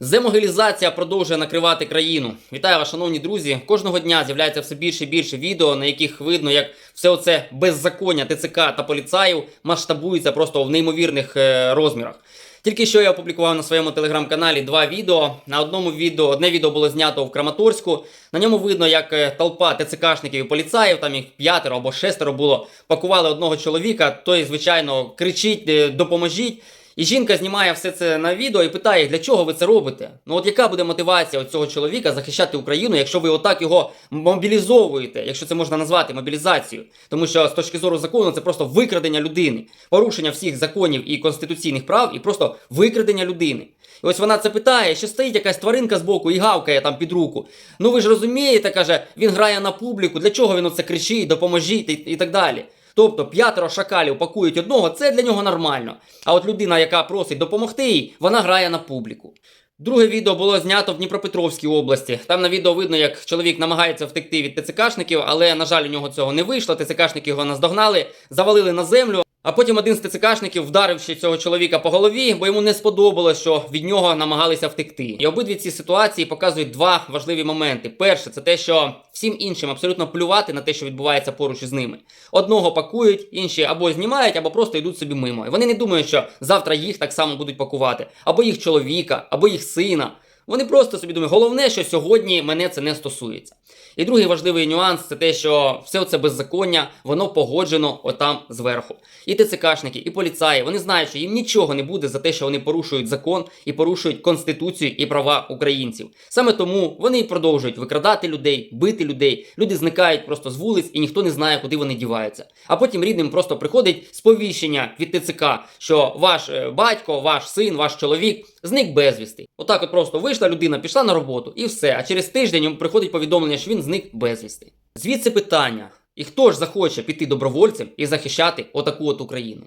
Земогилізація продовжує накривати країну. Вітаю вас, шановні друзі. Кожного дня з'являється все більше і більше відео, на яких видно, як все оце беззаконня ТЦК та поліцаїв масштабується просто в неймовірних е, розмірах. Тільки що я опублікував на своєму телеграм-каналі два відео. На одному відео одне відео було знято в Краматорську. На ньому видно, як е, толпа ТЦКшників і поліцаїв, там їх п'ятеро або шестеро було, пакували одного чоловіка. Той, звичайно, кричить: е, допоможіть. І жінка знімає все це на відео і питає, для чого ви це робите? Ну от яка буде мотивація у цього чоловіка захищати Україну, якщо ви отак його мобілізовуєте, якщо це можна назвати мобілізацією? Тому що з точки зору закону це просто викрадення людини, порушення всіх законів і конституційних прав, і просто викрадення людини. І ось вона це питає, ще стоїть якась тваринка з боку і гавкає там під руку. Ну ви ж розумієте, каже, він грає на публіку, для чого він оце кричить, допоможіть і, і так далі. Тобто п'ятеро шакалів пакують одного, це для нього нормально. А от людина, яка просить допомогти їй, вона грає на публіку. Друге відео було знято в Дніпропетровській області. Там на відео видно, як чоловік намагається втекти від ТЦКшників, але, на жаль, у нього цього не вийшло. ТЦКшники його наздогнали, завалили на землю. А потім один з ТЦКшників вдарив ще цього чоловіка по голові, бо йому не сподобалось, що від нього намагалися втекти. І обидві ці ситуації показують два важливі моменти. Перше, це те, що всім іншим абсолютно плювати на те, що відбувається поруч із ними. Одного пакують, інші або знімають, або просто йдуть собі мимо. І вони не думають, що завтра їх так само будуть пакувати, або їх чоловіка, або їх сина. Вони просто собі думають, головне, що сьогодні мене це не стосується. І другий важливий нюанс це те, що все це беззаконня, воно погоджено отам зверху. І ТЦКшники, і поліцаї, вони знають, що їм нічого не буде за те, що вони порушують закон і порушують конституцію і права українців. Саме тому вони і продовжують викрадати людей, бити людей. Люди зникають просто з вулиць, і ніхто не знає, куди вони діваються. А потім рідним просто приходить сповіщення від ТЦК, що ваш е, батько, ваш син, ваш чоловік зник безвісти. Отак, от просто вийшла людина, пішла на роботу і все. А через тиждень йому приходить повідомлення, що він зник безвісти. Звідси питання: і хто ж захоче піти добровольцем і захищати отаку от Україну?